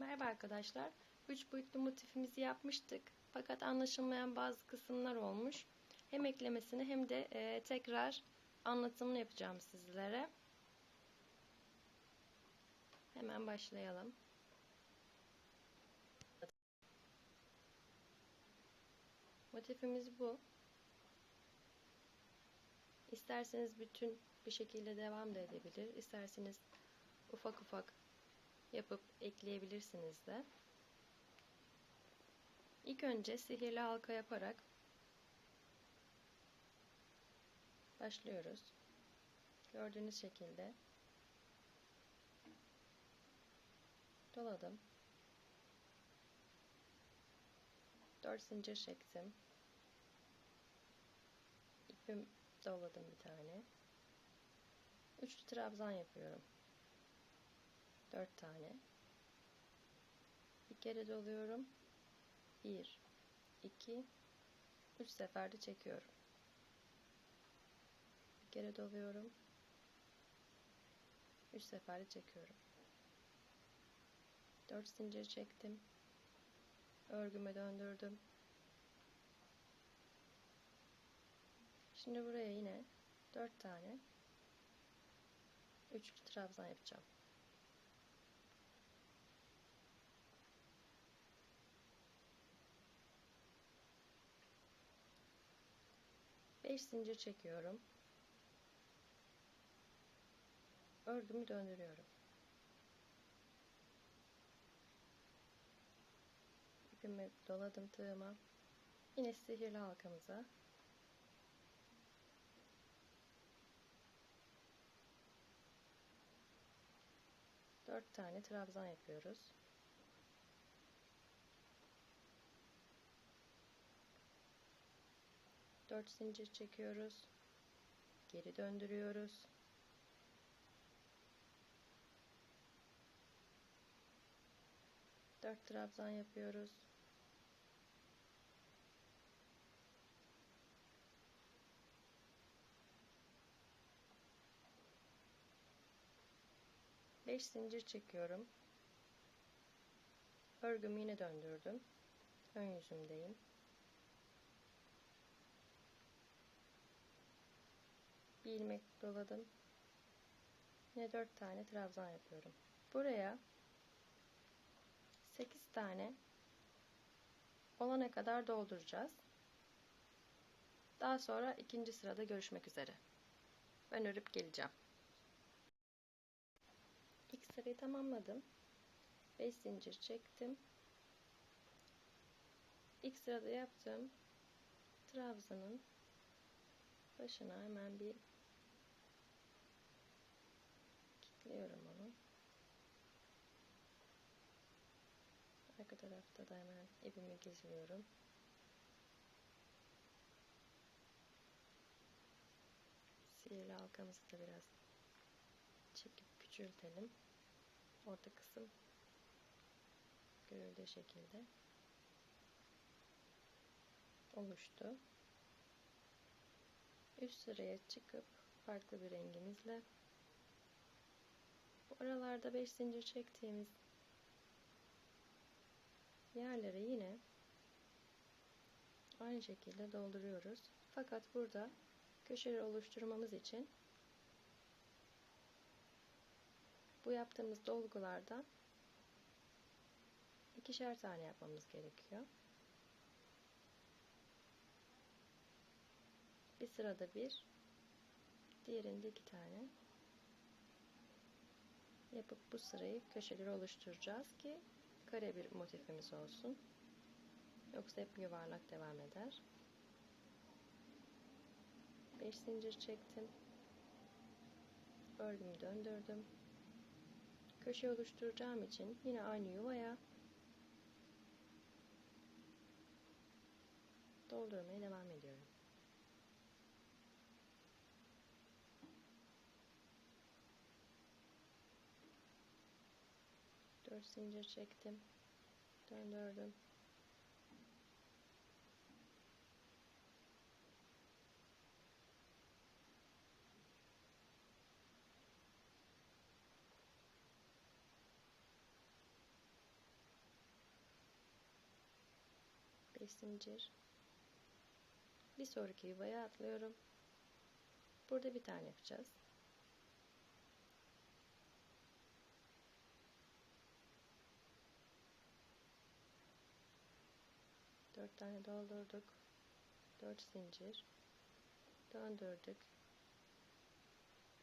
Merhaba arkadaşlar. 3 boyutlu motifimizi yapmıştık. Fakat anlaşılmayan bazı kısımlar olmuş. Hem eklemesini hem de e, tekrar anlatımını yapacağım sizlere. Hemen başlayalım. Motifimiz bu. İsterseniz bütün bir şekilde devam da edebilir. İsterseniz ufak ufak yapıp ekleyebilirsiniz de. İlk önce sihirli halka yaparak başlıyoruz. Gördüğünüz şekilde doladım. 4 zincir çektim. İpim doladım bir tane. Üçlü trabzan yapıyorum. 4 tane. Bir kere doluyorum. 1 2 3 seferde çekiyorum. Bir kere doluyorum. 3 seferde çekiyorum. 4 zincir çektim. Örgüme döndürdüm. Şimdi buraya yine 4 tane üçlü trabzan yapacağım. Beş zincir çekiyorum. Örgümü döndürüyorum. İpimi doladım tığıma. Yine sihirli halkamıza dört tane trabzan yapıyoruz. Dört zincir çekiyoruz. Geri döndürüyoruz. Dört trabzan yapıyoruz. Beş zincir çekiyorum. Örgümü yine döndürdüm. Ön yüzümdeyim. Bir ilmek doladım. Yine dört tane trabzan yapıyorum. Buraya 8 tane olana kadar dolduracağız. Daha sonra ikinci sırada görüşmek üzere. Ben örüp geleceğim. İlk sırayı tamamladım. 5 zincir çektim. İlk sırada yaptığım trabzanın başına hemen bir kilitliyorum onu. Arka tarafta da hemen ipimi gizliyorum. Sihirli halkamızı da biraz çekip küçültelim. Orta kısım görüldüğü şekilde oluştu. Üst sıraya çıkıp farklı bir rengimizle aralarda 5 zincir çektiğimiz yerlere yine aynı şekilde dolduruyoruz. Fakat burada köşeleri oluşturmamız için bu yaptığımız dolgulardan ikişer tane yapmamız gerekiyor. Bir sırada bir, diğerinde iki tane yapıp bu sırayı köşeleri oluşturacağız ki kare bir motifimiz olsun. Yoksa hep yuvarlak devam eder. 5 zincir çektim. Örgümü döndürdüm. Köşe oluşturacağım için yine aynı yuvaya doldurmaya devam ediyorum. 4 zincir çektim. Döndürdüm. beş zincir bir sonraki yuvaya atlıyorum burada bir tane yapacağız Dört tane doldurduk. Dört zincir. Döndürdük.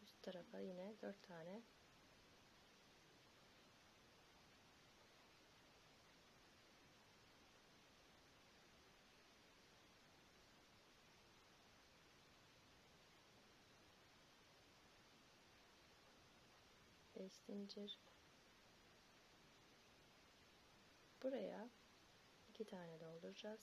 Üst tarafa yine dört tane. Beş zincir. Buraya iki tane dolduracağız.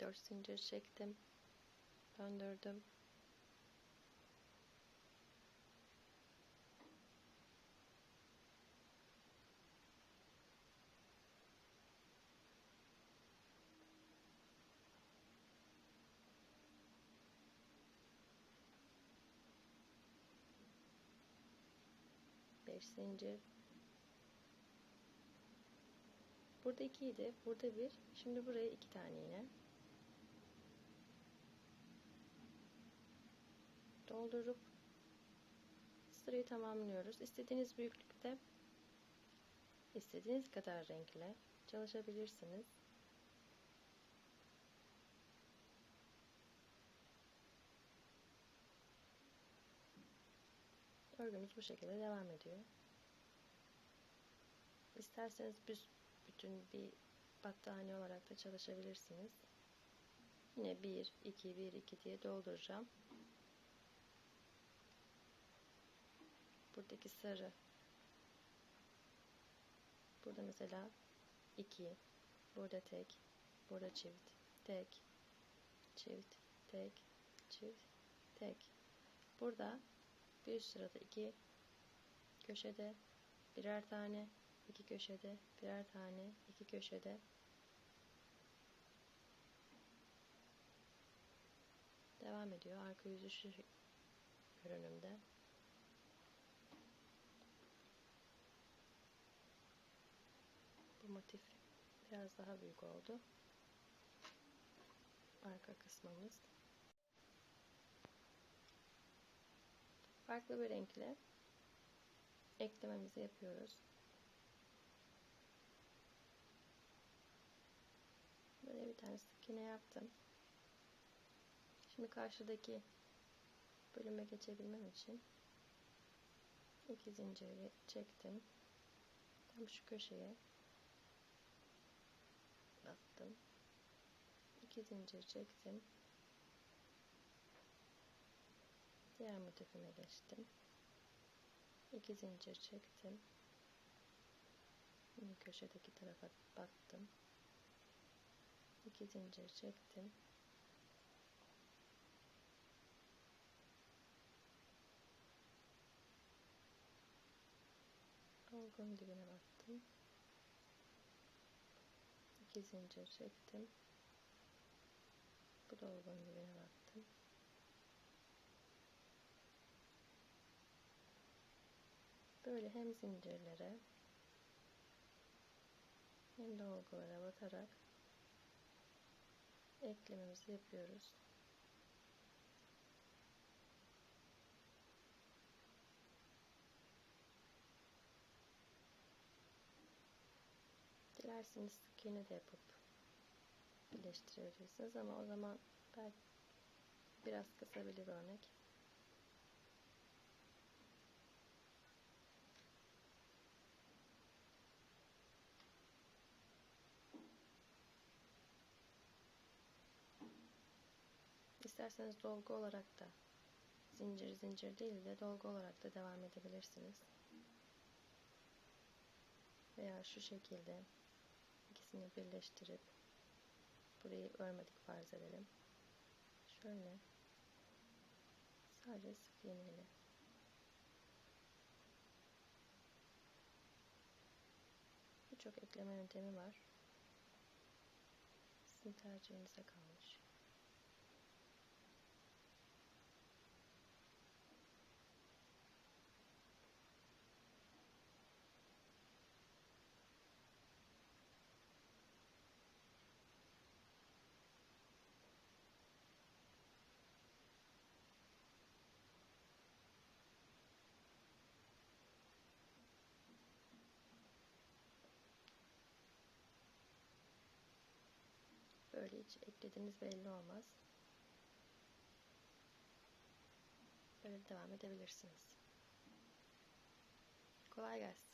Dört zincir çektim. Döndürdüm. Beş zincir. Burada iki idi. Burada bir. Şimdi buraya iki tane yine. Doldurup sırayı tamamlıyoruz. İstediğiniz büyüklükte istediğiniz kadar renkle çalışabilirsiniz. Örgümüz bu şekilde devam ediyor. İsterseniz bir bütün bir battaniye olarak da çalışabilirsiniz. Yine 1, 2, 1, 2 diye dolduracağım. Buradaki sarı. Burada mesela 2, burada tek, burada çift, tek, çift, tek, çift, tek. Burada bir sırada iki köşede birer tane, iki köşede birer tane, iki köşede devam ediyor. Arka yüzü şu görünümde. Bu motif biraz daha büyük oldu. Arka kısmımız. Farklı bir renkle eklememizi yapıyoruz. Böyle bir tane sık iğne yaptım. Şimdi karşıdaki bölüme geçebilmem için iki zinciri çektim. Tam şu köşeye battım. İki zincir çektim. Diğer motifime geçtim. İki zincir çektim. Yine köşedeki tarafa battım. İki zincir çektim. Dolgun dibine battım. İki zincir çektim. Bu dolgun dibine battım. Böyle hem zincirlere hem dolgulara batarak eklememizi yapıyoruz. Dilerseniz sık iğne de yapıp birleştirebilirsiniz ama o zaman belki biraz kısabilir örnek. İsterseniz dolgu olarak da zincir zincir değil de dolgu olarak da devam edebilirsiniz. Veya şu şekilde ikisini birleştirip burayı örmedik farz edelim. Şöyle sadece sık iğneyle Birçok ekleme yöntemi var. Sizin tercihinize kalmış. Böyle hiç eklediğiniz belli olmaz. Böyle devam edebilirsiniz. Kolay gelsin.